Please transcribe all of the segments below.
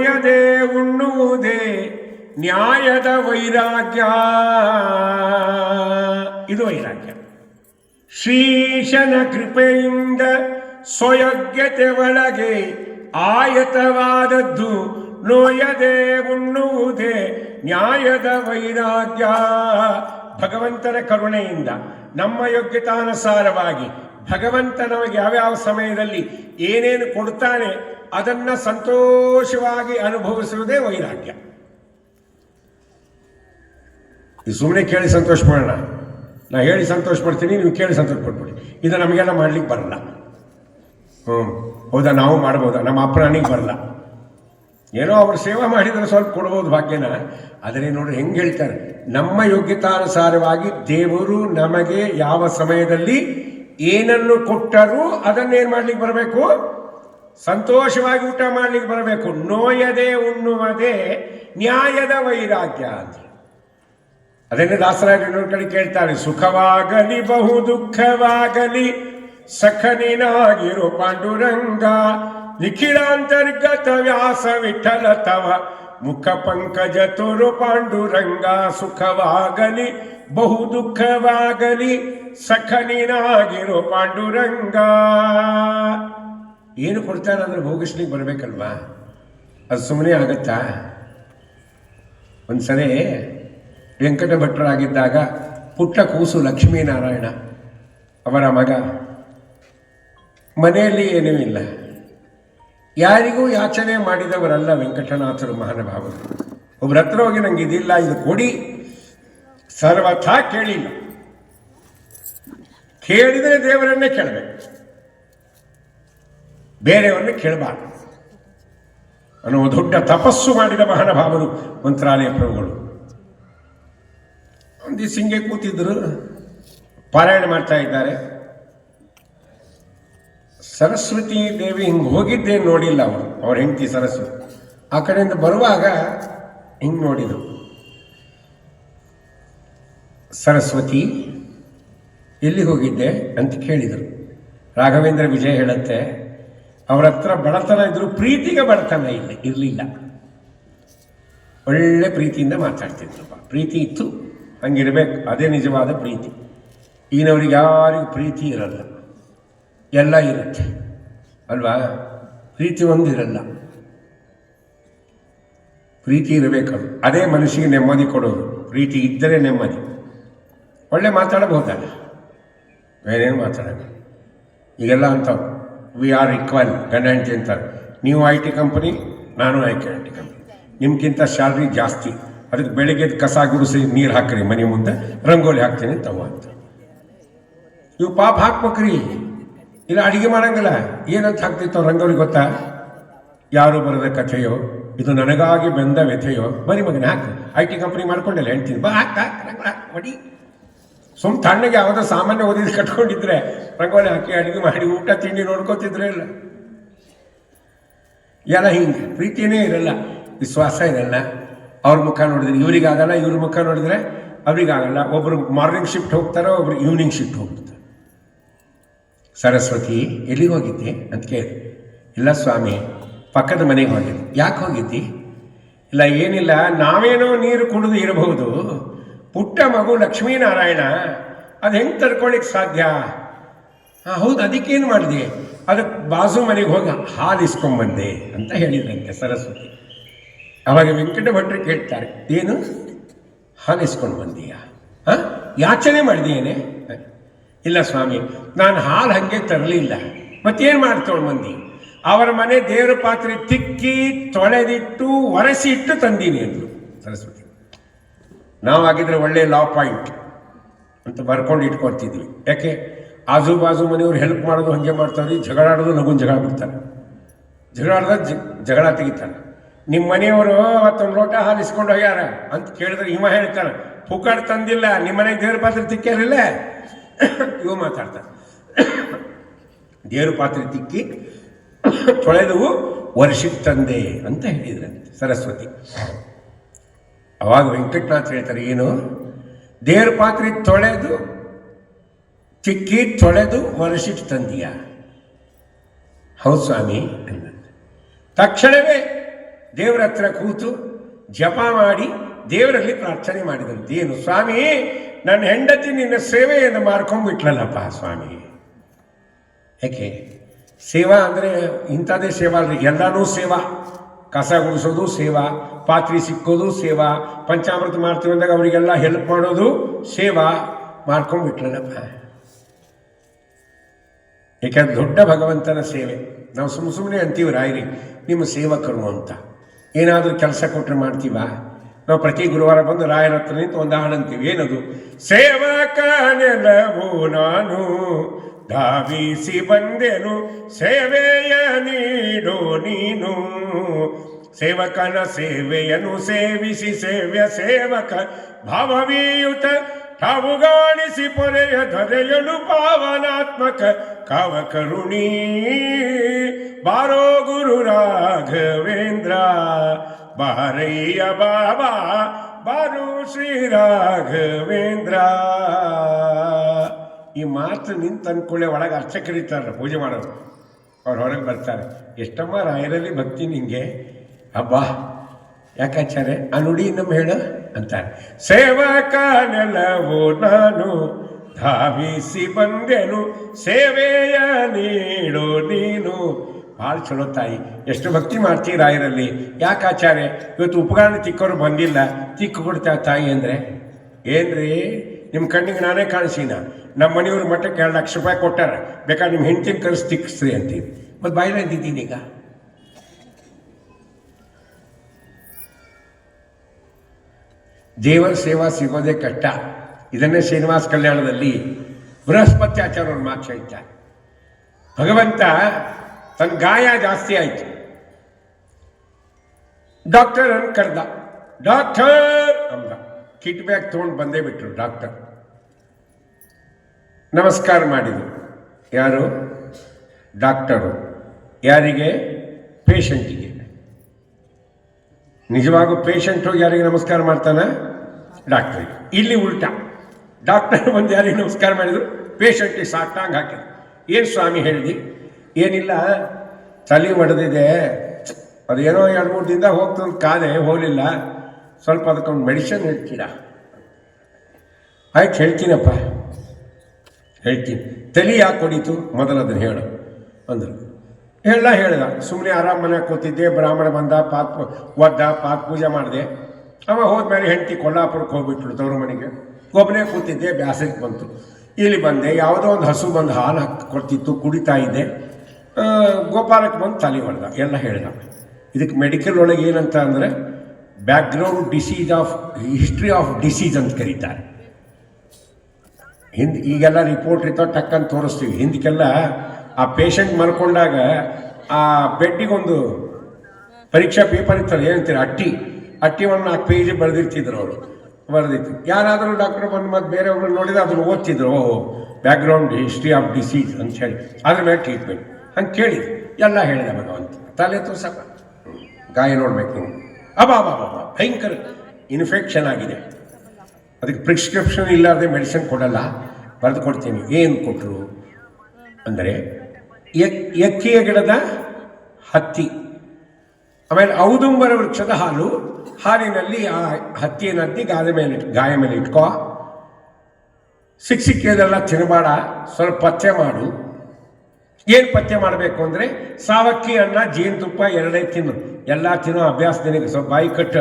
ನ್ಯಾಯದೇ ಉಣ್ಣುವುದೇ ನ್ಯಾಯದ ವೈರಾಗ್ಯ. ಇದು ವೈರಾಗ್ಯ. ಶ್ರೀಶನ ಕೃಪೆಯಿಂದ ಸ್ವಯೋಗ್ಯತೆ ಒಳಗೆ ಆಯತವಾದದ್ದು ನೋಯದೆ, ಉಣ್ಣುವುದೇ ನ್ಯಾಯದ ವೈರಾಗ್ಯ. ಭಗವಂತನ ಕರುಣೆಯಿಂದ ನಮ್ಮ ಯೋಗ್ಯತಾನುಸಾರವಾಗಿ ಭಗವಂತ ನಮಗೆ ಯಾವ್ಯಾವ ಸಮಯದಲ್ಲಿ ಏನೇನು ಕೊಡ್ತಾನೆ ಅದನ್ನ ಸಂತೋಷವಾಗಿ ಅನುಭವಿಸುವುದೇ ವೈರಾಗ್ಯ. ಇದು ಸುಮ್ಮನೆ ಕೇಳಿ ಸಂತೋಷ ಮಾಡೋಣ ನಾ ಹೇಳಿ ಸಂತೋಷ ಪಡ್ತೀನಿ, ನೀವು ಕೇಳಿ ಸಂತೋಷ ಪಡ್ಬಿಡಿ. ಇದು ನಮಗೆಲ್ಲ ಮಾಡ್ಲಿಕ್ಕೆ ಬರಲ್ಲ. ಹ್ಞೂ ಹೌದಾ? ನಾವು ಮಾಡ್ಬೋದಾ? ನಮ್ಮ ಅಪ್ರಾಣಿಗೆ ಬರಲ್ಲ. ಏನೋ ಅವ್ರು ಸೇವೆ ಮಾಡಿದರೆ ಸ್ವಲ್ಪ ಕೊಡ್ಬೋದು ಭಾಗ್ಯನ. ಆದರೆ ನೋಡ್ರಿ, ಹೆಂಗೆ ಹೇಳ್ತಾರೆ? ನಮ್ಮ ಯೋಗ್ಯತಾನುಸಾರವಾಗಿ ದೇವರು ನಮಗೆ ಯಾವ ಸಮಯದಲ್ಲಿ ಏನನ್ನು ಕೊಟ್ಟರೂ ಅದನ್ನೇನು ಮಾಡ್ಲಿಕ್ಕೆ ಬರಬೇಕು? ಸಂತೋಷವಾಗಿ ಊಟ ಮಾಡಲಿಕ್ಕೆ ಬರಬೇಕು. ನೋಯದೆ ಉಣ್ಣುವುದೇ ನ್ಯಾಯದ ವೈರಾಗ್ಯ ಅಂತ ಅದನ್ನೇ ದಾಸರಾಜನವ್ರ ಕಡೆ ಕೇಳ್ತಾರೆ ಸುಖವಾಗಲಿ ಬಹು ದುಃಖವಾಗಲಿ ಸಖನಿನಾಗಿರು ಪಾಂಡುರಂಗ, ನಿಖಿಲಾಂತರ್ಗತ ವ್ಯಾಸ ವಿಠಲ ತವ, ಮುಖ ಪಂಕಜ ತೋರು ಪಾಂಡುರಂಗ, ಸುಖವಾಗಲಿ, ಬಹು ದುಃಖವಾಗಲಿ ಸಖನಿನಾಗಿರು ಪಾಂಡುರಂಗ. ಏನು ಕೊಡ್ತಾರೆ ಅಂದ್ರೆ ಭೋಗಿಸ್ಲಿಕ್ಕೆ ಬರಬೇಕಲ್ವಾ? ಅದು ಸುಮ್ಮನೆ ಆಗತ್ತಾ? ಒಂದ್ಸರಿ ವೆಂಕಟ ಭಟ್ಟರಾಗಿದ್ದಾಗ ಪುಟ್ಟ ಕೂಸು ಲಕ್ಷ್ಮೀನಾರಾಯಣ ಅವರ ಮಗ. ಮನೆಯಲ್ಲಿ ಏನೂ ಇಲ್ಲ. ಯಾರಿಗೂ ಯಾಚನೆ ಮಾಡಿದವರಲ್ಲ ವೆಂಕಟನಾಥರು ಮಹಾನುಭಾವರು. ಒಬ್ಬರ ಹತ್ರ ಹೋಗಿ ನಂಗೆ ಇದಿಲ್ಲ, ಇದು ಕೊಡಿ. ಸರ್ವಥಾ ಕೇಳಿಲ್ಲ. ಕೇಳಿದರೆ ದೇವರನ್ನೇ ಕೇಳಬೇಕು. ಬೇರೆಯವರನ್ನೇ ಕೇಳಬಾರ್ದು. ಅನ್ನೋ ದೊಡ್ಡ ತಪಸ್ಸು ಮಾಡಿದ ಮಹಾನುಭಾವರು ಮಂತ್ರಾಲಯ ಪ್ರಭುಗಳು. ಒಂದು ಸಿಂಗೆ ಕೂತಿದ್ರು, ಪಾರಾಯಣ ಮಾಡ್ತಾ ಇದ್ದಾರೆ. ಸರಸ್ವತಿ ದೇವಿ ಹಿಂಗೆ ಹೋಗಿದ್ದೆ ನೋಡಿಲ್ಲ ಅವರು, ಅವ್ರ ಹೆಂಡತಿ ಸರಸ್ವತಿ. ಆ ಕಡೆಯಿಂದ ಬರುವಾಗ ಹಿಂಗೆ ನೋಡಿದರು. ಸರಸ್ವತಿ, ಎಲ್ಲಿ ಹೋಗಿದ್ದೆ ಅಂತ ಕೇಳಿದರು. ರಾಘವೇಂದ್ರ ವಿಜಯ್ ಹೇಳುತ್ತೆ ಅವ್ರ ಹತ್ರ ಬಡತನ ಇದ್ರು ಪ್ರೀತಿಗೆ ಬಡತನ ಇಲ್ಲ, ಇರಲಿಲ್ಲ. ಒಳ್ಳೆ ಪ್ರೀತಿಯಿಂದ ಮಾತಾಡ್ತಿದ್ರಪ್ಪ ಪ್ರೀತಿ ಇತ್ತು, ಹಂಗಿರ್ಬೇಕು, ಅದೇ ನಿಜವಾದ ಪ್ರೀತಿ. ಈಗಿನವ್ರಿಗೆ ಯಾರಿಗೂ ಪ್ರೀತಿ ಇರಲ್ಲ. ಎಲ್ಲ ಇರುತ್ತೆ. ಅಲ್ವಾ? ಪ್ರೀತಿ ಒಂದಿರಲ್ಲ ಪ್ರೀತಿ ಇರಬೇಕು ಅದೇ. ಮನುಷ್ಯಗೆ ನೆಮ್ಮದಿ ಕೊಡೋದು. ಪ್ರೀತಿ ಇದ್ದರೆ ನೆಮ್ಮದಿ. ಒಳ್ಳೆ ಮಾತಾಡಬಹುದಲ್ಲ? ಬೇರೇನು ಮಾತಾಡಬೇಕು ಈಗೆಲ್ಲ ಅಂತ ವಿ ಆರ್ ಈಕ್ವಲ್ ಗಂಡ ಹೆಂಡತಿ ಅಂತಾರೆ ನೀವು ಐ ಟಿ ಕಂಪನಿ ನಾನು I T I T company ನಿಮ್ಗಿಂತ salary ಜಾಸ್ತಿ. ಅದಕ್ಕೆ ಬೆಳಿಗ್ಗೆ ಕಸ ಗುಡಿಸಿ ನೀರು ಹಾಕ್ರಿ, ಮನೆ ಮುಂದೆ ರಂಗೋಲಿ ಹಾಕ್ತೀನಿ ತವ ಅಂತ ಇವು ಪಾಪ ಹಾಕ್ಬೇಕ್ರಿ. ಇಲ್ಲ, ಅಡಿಗೆ ಮಾಡಂಗಿಲ್ಲ. ಏನಂತ ಹಾಕ್ತಿತ್ತು ರಂಗೋಲಿ ಗೊತ್ತಾ? ಯಾರು ಬರದ ಕಥೆಯೋ, ಇದು ನನಗಾಗಿ ಬೆಂದ ವ್ಯಥೆಯೋ, ಬರೀ ಮಗನ ಹಾಕು. ಐ ಟಿ ಕಂಪ್ನಿ ಮಾಡ್ಕೊಂಡಿಲ್ಲ, ಹೇಳ್ತೀನಿ. ಬಾ, ಹಾಕ್ತಾ ಹಾಕ್ ರಂಗೋಲಿ ಹಾಕಿ ಸುಮ್ ತಣ್ಣಗೆ ಯಾವುದೋ ಸಾಮಾನ್ಯ ಓದಿದ್ದು ಕಟ್ಕೊಂಡಿದ್ರೆ, ರಂಗೋಲಿ ಹಾಕಿ ಅಡುಗೆ ಮಾಡಿ ಊಟ, ತಿಂಡಿ ನೋಡ್ಕೋತಿದ್ರೆ ಇಲ್ಲ. ಎಲ್ಲ ಹಿಂಗೆ ಪ್ರೀತಿಯೇ ಇರಲ್ಲ, ವಿಶ್ವಾಸ ಇರಲ್ಲ. ಅವ್ರ ಮುಖ ನೋಡಿದ್ರೆ ಇವರಿಗಾಗಲ್ಲ ಇವ್ರ ಮುಖ ನೋಡಿದ್ರೆ ಅವ್ರಿಗಾಗಲ್ಲ ಒಬ್ಬರು ಮಾರ್ನಿಂಗ್ ಶಿಫ್ಟ್ ಹೋಗ್ತಾರೆ, ಒಬ್ರು ಈವ್ನಿಂಗ್ ಶಿಫ್ಟ್ ಹೋಗ್ತಾರೆ. ಸರಸ್ವತಿ, ಎಲ್ಲಿಗೆ ಹೋಗಿದ್ದೆ? ಅಂತ ಕೇಳಿ. ಇಲ್ಲ ಸ್ವಾಮಿ, ಪಕ್ಕದ ಮನೆಗೆ ಹೋಗಿದ್ದೆ. ಯಾಕೆ ಹೋಗಿದ್ದಿ? ಇಲ್ಲ ಏನಿಲ್ಲ, ನಾವೇನೋ ನೀರು ಕುಡಿದು ಇರಬಹುದು. ಪುಟ್ಟ ಮಗು ಲಕ್ಷ್ಮೀನಾರಾಯಣ, ಅದು ಹೆಂಗೆ ತರ್ಕೊಳ್ಳಿಕ್ಕೆ ಸಾಧ್ಯ? ಹಾಂ ಹೌದು ಅದಕ್ಕೇನು ಮಾಡಿದೆ? ಅದಕ್ಕೆ ಬಾಜು ಮನೆಗೆ ಹೋಗಿ ಹಾಲು ಇಸ್ಕೊಂಬಂದೆ ಅಂತ ಹೇಳಿದ್ರಂತೆ ಸರಸ್ವತಿ. ಅವಾಗ ವೆಂಕಟ ಭಟ್ರು ಕೇಳ್ತಾರೆ, ಏನು? ಹಾಲು ಇಸ್ಕೊಂಡು ಬಂದೀಯ ಹಾಂ? ಯಾಚನೆ ಮಾಡಿದೆಯೇನೆ ಇಲ್ಲ ಸ್ವಾಮಿ, ನಾನು ಹಾಲು ಹಾಗೆ ತರಲಿಲ್ಲ. ಮತ್ತೇನು ಮಾಡ್ತೋಳು ಮಂದಿ ಅವರ ಮನೆ ದೇವರ ಪಾತ್ರೆ ತಿಕ್ಕಿ, ತೊಳೆದಿಟ್ಟು, ಒರೆಸಿಟ್ಟು ತಂದೀನಿ, ಅಂದರು ಸರಸ್ವತಿ. ನಾವಾಗಿದ್ರೆ ಒಳ್ಳೆಯ ಲಾ ಪಾಯಿಂಟ್ ಅಂತ ಬರ್ಕೊಂಡು ಇಟ್ಕೊಳ್ತಿದ್ವಿ. ಯಾಕೆ? ಆಜು ಬಾಜು ಮನೆಯವ್ರು ಹೆಲ್ಪ್ ಮಾಡೋದು ಹಂಗೆ ಮಾಡ್ತಾರೆ ಜಗಳ ಆಡೋದು ನಗುನ್ ಜಗಳ ಬಿಡ್ತಾರೆ. ಜಗಳ ಆಡ್ದ ಜಗಳ ತೆಗಿತಾನೆ ನಿಮ್ಮ ಮನೆಯವರು ಮತ್ತೊಂದು ಲೋಟ ಹಾಲು ಇಸ್ಕೊಂಡು ಹೋಗ್ಯಾರ ಅಂತ ಕೇಳಿದ್ರೆ ಇವ ಹೇಳ್ತಾನೆ ಪುಕಾಡ್ ತಂದಿಲ್ಲ ನಿಮ್ಮ ಮನೆಗೆ ದೇವ್ರ ಪಾತ್ರೆ ತಿಕ್ಕಿರಲಿಲ್ಲ ಇವು ಮಾತಾಡ್ತಾರೆ ದೇವ್ರ ಪಾತ್ರೆ ತಿಕ್ಕಿ ತೊಳೆದು ವರ್ಷಕ್ಕೆ ತಂದೆ ಅಂತ ಹೇಳಿದ್ರಂತೆ ಸರಸ್ವತಿ. ಅವಾಗ ವೆಂಕಟನಾಥ್ ಹೇಳ್ತಾರೆ ಏನು? ದೇವ್ರ ಪಾತ್ರೆ ತೊಳೆದು, ಚಿಕ್ಕಿ ತೊಳೆದು ಒರೆಸಿಟ್ಟು ತಂದೀಯ. ಹೌದು ಸ್ವಾಮಿ ಅಂದ ತಕ್ಷಣವೇ ದೇವರ ಹತ್ರ ಕೂತು ಜಪ ಮಾಡಿ ದೇವರಲ್ಲಿ ಪ್ರಾರ್ಥನೆ ಮಾಡಿದಂತೆ. ಏನು ಸ್ವಾಮಿ, ನನ್ನ ಹೆಂಡತಿ ನಿನ್ನ ಸೇವೆಯನ್ನು ಮಾರ್ಕೊಂಡ್ಬಿಟ್ಲಲ್ಲಪ್ಪ ಸ್ವಾಮಿ. ಯಾಕೆ? ಸೇವಾ ಅಂದರೆ ಇಂಥದ್ದೇ ಸೇವಾ ಅಲ್ರಿ, ಎಲ್ಲನೂ ಸೇವಾ. ಕಸ ಗುಡಿಸೋದು, ಸೇವಾ. ಪಾತ್ರೆ ಸಿಕ್ಕೋದು, ಸೇವಾ. ಪಂಚಾಮೃತ ಮಾಡ್ತೀವಿ ಅಂದಾಗ ಅವರಿಗೆಲ್ಲ ಹೆಲ್ಪ್ ಮಾಡೋದು, ಸೇವಾ ಮಾಡ್ಕೊಂಡ್ಬಿಟ್ರಲ್ಲಪ್ಪ. ಯಾಕಂದ್ರೆ ದೊಡ್ಡ ಭಗವಂತನ ಸೇವೆ. ನಾವು ಸುಮ್ಮ ಸುಮ್ಮನೆ ಅಂತೀವಿ, ರಾಯರಿ, ನಿಮ್ಮ ಸೇವಕರು ಅಂತ. ಏನಾದರೂ ಕೆಲಸ ಕೊಟ್ಟರೆ ಮಾಡ್ತೀವ? ನಾವು ಪ್ರತಿ ಗುರುವಾರ ಬಂದು ರಾಯರ ಹತ್ರ ನಿಂತು ಒಂದು ಹಾಡು ಅಂತೀವಿ ಏನದು? ಸೇವಕ ನೆಲವು ನಾನು ಧಾವಿಸಿ ಬಂದೆನು, ಸೇವೆಯ ನೀಡು ನೀನು. ಸೇವಕನ ಸೇವೆಯನ್ನು ಸೇವಿಸಿ, ಸೇವ್ಯ ಸೇವಕ ಭಾವವೀಯುತ ತಾವುಗಾಣಿಸಿ ಪೊರೆಯ ಧರೆಯಲು ಪಾವನಾತ್ಮಕ ಕರುಣೀ ಬಾರೋ ಗುರು ರಾಘವೇಂದ್ರ, ಬಾರಯ್ಯ ಬಾಬಾ, ಬಾರು ಶ್ರೀ ರಾಘವೇಂದ್ರ. ಈ ಮಾತು ನಿಂತು ಅನ್ಕೊಳ್ಳೆ ಒಳಗೆ ಅರ್ಚ ಕರೀತಾರಲ್ಲ ಪೂಜೆ ಮಾಡೋರು. ಅವ್ರು ಹೊರಗೆ ಬರ್ತಾರೆ. ಎಷ್ಟಮ್ಮ ರಾಯರಲ್ಲಿ ಭಕ್ತಿ ನಿಂಗೆ? ಅಬ್ಬಾ ಯಾಕಾಚಾರೆ ಆ ನುಡಿ ನಮ್ಮ ಹೇಳು ಅಂತಾರೆ. ಸೇವಕ ನೆಲವು ನಾನು ಧಾವಿಸಿ ಬಂದೆನು, ಸೇವೆಯ ನೀಡು ನೀನು. ಭಾಳ ಚಲೋ ತಾಯಿ, ಎಷ್ಟು ಭಕ್ತಿ ಮಾಡ್ತೀವಿ ರಾಯರಲ್ಲಿ. ಯಾಕೆ ಆಚಾರೆ ಇವತ್ತು ಉಪಕರಣ ತಿಕ್ಕೋರು ಬಂದಿಲ್ಲ, ತಿಕ್ಕು ಕೊಡ್ತಾವೆ ತಾಯಿ ಅಂದರೆ? ಏನ್ರಿ? ನಿಮ್ಮ ಕಣ್ಣಿಗೆ ನಾನೇ ಕಾಣಿಸಿನ. ನಮ್ಮ ಮನೆಯವ್ರ ಮಠಕ್ಕೆ ಎರಡು ಲಕ್ಷ ರೂಪಾಯಿ ಕೊಟ್ಟಾರ. ಬೇಕಾದ್ರೆ ನಿಮ್ಮ ಹೆಂಡತಿ ಕರೆಸಿ ತಿಕ್ಸ್ರಿ ಅಂತೀನಿ ಮತ್ತು ಬಾಯಿನ ಇದ್ದಿದ್ದೀನಿ ಈಗ? ದೇವರ ಸೇವಾ ಸಿಗೋದೇ ಕಷ್ಟ. ಇದನ್ನೇ ಶ್ರೀನಿವಾಸ ಕಲ್ಯಾಣದಲ್ಲಿ ಬೃಹಸ್ಪತಿ ಆಚಾರ್ಯವ್ರ ಮಾತು ಹೇಳ್ತಾರೆ. ಭಗವಂತ ತನ್ನ ಗಾಯ ಜಾಸ್ತಿ ಆಯಿತು. ಡಾಕ್ಟರ್ ಅನ್ ಕರೆದ ಡಾಕ್ಟರ್ ಅಂದ. ಕಿಟ್ ಬ್ಯಾಗ್ ತೊಗೊಂಡು ಬಂದೇ ಬಿಟ್ರು ಡಾಕ್ಟರ್. ನಮಸ್ಕಾರ ಮಾಡಿದರು. ಯಾರು? ಡಾಕ್ಟರು. ಯಾರಿಗೆ? ಪೇಷಂಟಿಗೆ. ನಿಜವಾಗೂ ಪೇಷಂಟು ಯಾರಿಗೆ ನಮಸ್ಕಾರ ಮಾಡ್ತಾನೆ? ಡಾಕ್ಟ್ರಿಗೆ. ಇಲ್ಲಿ ಉಲ್ಟ. ಡಾಕ್ಟರ್ ಬಂದು ಯಾರಿಗೆ ನಮಸ್ಕಾರ ಮಾಡಿದರು? ಪೇಷಂಟಿಗೆ ಸಾಟಾಂಗ್ ಹಾಕಿದ್ರು. ಏನು ಸ್ವಾಮಿ ಹೇಳಿದಿ? ಏನಿಲ್ಲ, ತಲೆ ಒಡೆದಿದೆ. ಅದೇನೋ ಎರಡು ಮೂರು ದಿನದ ಹೋಗ್ತದ ಕಾದೆ ಹೋಗಲಿಲ್ಲ. ಸ್ವಲ್ಪ ಅದಕ್ಕೊಂದು ಮೆಡಿಸಿನ್ ಹೇಳ್ತೀರಾ? ಆಯ್ತು, ಹೇಳ್ತೀನಪ್ಪ. ಹೇಳ್ತೀನಿ. ತಲೆ ಯಾಕೆ ಹೊಡೀತು? ಮೊದಲು ಅದನ್ನು ಹೇಳು ಅಂದರು. ಹೇಳ ಹೇಳ್ದ. ಸುಮ್ಮನೆ ಆರಾಮ್ ಮನೆ ಕೂತಿದ್ದೆ, ಬ್ರಾಹ್ಮಣ ಬಂದ ಪಾತ್ ಒದ್ದ ಪಾತ್ ಪೂಜೆ ಮಾಡಿದೆ. ಅವ ಹೋದ್ಮೇಲೆ ಹೆಂಡತಿ ಕೊಲ್ಲಾಪುರಕ್ಕೆ ಹೋಗ್ಬಿಟ್ರು ತವ್ರ ಮನೆಗೆ. ಒಬ್ಬನೇ ಕೂತಿದ್ದೆ ಬ್ಯಾಸರಿಗೆ ಬಂತು. ಇಲ್ಲಿ ಬಂದೆ, ಯಾವುದೋ ಒಂದು ಹಸು ಬಂದು ಹಾಲು ಹಾಕಿ, ಕೊಡ್ತಿತ್ತು, ಕುಡಿತಾ ಇದ್ದೆ. ಗೋಪಾಲಕ್ಕೆ ಬಂದು ತಲೆ ಹೊಡೆದ ಎಲ್ಲ ಹೇಳ್ದ. ಇದಕ್ಕೆ ಮೆಡಿಕಲ್ ಒಳಗೆ ಏನಂತ ಅಂದರೆ background disease of history of disease ಅಂತ ಕರೀತಾರೆ. ಹಿಂದೆ, ಈಗೆಲ್ಲ ರಿಪೋರ್ಟ್ ಇರ್ತಾವೆ ಟಕ್ಕಂತ ತೋರಿಸ್ತೀವಿ. ಹಿಂದಕ್ಕೆಲ್ಲ ಆ ಪೇಷಂಟ್ ಮಲ್ಕೊಂಡಾಗ ಆ ಬೆಡ್ಡಿಗೊಂದು ಪರೀಕ್ಷಾ ಪೇಪರ್ ಇರ್ತದೆ ಏನಂತೀರ ಅಟ್ಟಿ ಅಟ್ಟಿ. ಒಂದು ನಾಲ್ಕು ಪೇಜ್ ಬರೆದಿರ್ತಿದ್ರು ಅವರು. ಬರೆದಿತ್ತು. ಯಾರಾದರೂ ಡಾಕ್ಟರ್ ಬಂದು ಮತ್ತು ಬೇರೆಯವ್ರನ್ನ ನೋಡಿದ್ರೆ ಅದನ್ನು ಓದ್ತಿದ್ರು. ಓಹೋ ಬ್ಯಾಕ್ಗ್ರೌಂಡ್ ಹಿಸ್ಟ್ರಿ ಆಫ್ ಡಿಸೀಸ್ ಅಂತ ಹೇಳಿ. ಅದ್ರ ಮೇಲೆ ಟ್ರೀಟ್ಮೆಂಟ್ ಹಂಗೆ ಕೇಳಿ ಎಲ್ಲ ಹೇಳಿದ ಭಗವಂತ. ತಲೆ ತೋರ್ಸಪ್ಪ ಗಾಯ ನೋಡ್ಬೇಕು ನೀವು ಅಬಾ ಅಬಾ ಅಬಾ ಭಯಂಕರ ಇನ್ಫೆಕ್ಷನ್ ಆಗಿದೆ. ಅದಕ್ಕೆ ಪ್ರಿಸ್ಕ್ರಿಪ್ಷನ್ ಇಲ್ಲಾರ್ದೆ ಮೆಡಿಸಿನ್ ಕೊಡಲ್ಲ. ಬರೆದು ಕೊಡ್ತೀನಿ. ಏನು ಕೊಟ್ಟರು ಅಂದರೆ ಎಕ್ ಎಕ್ಕಿಯ ಗಿಡದ ಹತ್ತಿ. ಆಮೇಲೆ ಔದುಂಬರ ವೃಕ್ಷದ ಹಾಲು. ಹಾಲಿನಲ್ಲಿ ಆ ಹತ್ತಿಯನ್ನು ಹತ್ತಿ ಗಾಯ ಮೇಲೆ ಗಾಯ ಮೇಲೆ ಇಟ್ಕೋ. ಸಿಕ್ಕ ಸಿಕ್ಕಿದೆಲ್ಲ ತಿನ್ನಬೇಡ ಸ್ವಲ್ಪ ಪಥ್ಯ ಮಾಡು. ಏನು ಪಥ್ಯ ಮಾಡಬೇಕು ಅಂದರೆ, ಸಾವಕ್ಕಿ ಅನ್ನ, ಜೇನುತುಪ್ಪ ಎರಡೇ ತಿನ್ನು. ಎಲ್ಲ ತಿನ್ನೋ ಅಭ್ಯಾಸ ನಿನಗೆ ಸ್ವಲ್ಪ ಬಾಯಿ ಕಟ್ಟ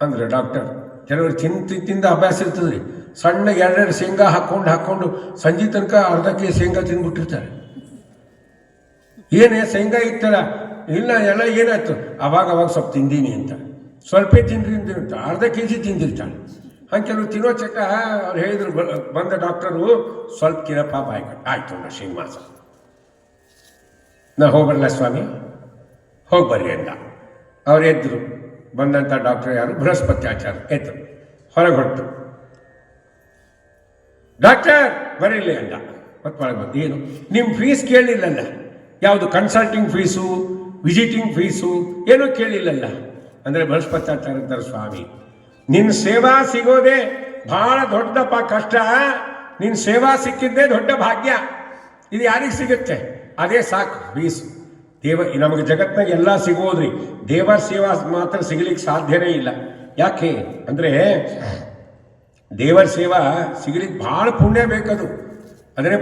ಅಂದ್ರೆ ಡಾಕ್ಟರ್ ಕೆಲವರು ತಿಂತ ತಿಂದ ಅಭ್ಯಾಸ ಇರ್ತದೆ ರೀ ಸಣ್ಣ ಎರಡೆರಡು ಶೇಂಗಾ ಹಾಕ್ಕೊಂಡು ಹಾಕ್ಕೊಂಡು ಸಂಜೆ ತನಕ ಅರ್ಧ ಕೆ ಶೇಂಗಾ ತಿಂದ್ಬಿಟ್ಟಿರ್ತಾರೆ. ಏನೇ ಶೇಂಗಾ ಇತ್ತಲ್ಲ, ಇಲ್ಲ ಎಲ್ಲ ಏನಾಯ್ತು? ಅವಾಗ ಅವಾಗ ಸ್ವಲ್ಪ ತಿಂದೀನಿ ಅಂತ. ಸ್ವಲ್ಪ ತಿಂದ್ರಿ ಅಂತ ಅರ್ಧ ಕೆ ಜಿ ತಿಂದಿರ್ತಾಳೆ. ಹಂಗೆ ಕೆಲವು ತಿನ್ನೋ ಚಕ್ಕ ಅವ್ರು ಹೇಳಿದ್ರು ಬಂದ ಡಾಕ್ಟರು ಸ್ವಲ್ಪ ಕಿರಪ್ಪ ಬಾಯ್ ಆಯ್ತು, ನಾ ಶ್ರೀನಿವಾಸ ನಾ ಹೋಗಣ್ಣ ಸ್ವಾಮಿ? ಹೋಗಿ ಬರ್ರಿ ಅಂದ ಅವ್ರು ಎದ್ದರು ಬಂದಂಥ ಡಾಕ್ಟರ್ ಯಾರು? ಬೃಹಸ್ಪತ್ಯಾಚಾರ್ಯ ಎದ್ರು, ಹೊರಗೆ ಹೊರಟು. ಡಾಕ್ಟರ್, ಬರೀಲಿ ಅಂತ. ಮತ್ತೆ ಒಳಗೆ ಬಂದು, ಏನು? ನಿಮ್ಮ ಫೀಸ್ ಕೇಳಿಲ್ಲಲ್ಲ? ಯಾವುದು ಕನ್ಸಲ್ಟಿಂಗ್ ಫೀಸು ವಿಸಿಟಿಂಗ್ ಫೀಸು, ಏನೂ ಕೇಳಿಲ್ಲಲ್ಲ? ಅಂದರೆ ಆಚಾರ್ಯ ಅಂತಾರೆ, ಸ್ವಾಮಿ ನಿನ್ನ ಸೇವಾ ಸಿಗೋದೇ ಭಾಳ ದೊಡ್ಡಪ್ಪ ಕಷ್ಟ. ನಿನ್ನ ಸೇವಾ ಸಿಕ್ಕಿದ್ದೇ ದೊಡ್ಡ ಭಾಗ್ಯ. ಇದು ಯಾರಿಗೆ ಸಿಗುತ್ತೆ? ಅದೇ ಸಾಕು, ಫೀಸು. ದೇವ, ನಮಗೆ ಜಗತ್ತಿನಾಗ ಎಲ್ಲ ಸಿಗೋದ್ರಿ. ದೇವರ ಸೇವಾ ಮಾತ್ರ ಸಿಗಲಿಕ್ಕೆ ಸಾಧ್ಯನೇ ಇಲ್ಲ. ಯಾಕೆ ಅಂದರೆ ದೇವರ ಸೇವಾ ಸಿಗಲಿಕ್ಕೆ ಭಾಳ ಪುಣ್ಯ ಬೇಕದು. ಅದನ್ನೇ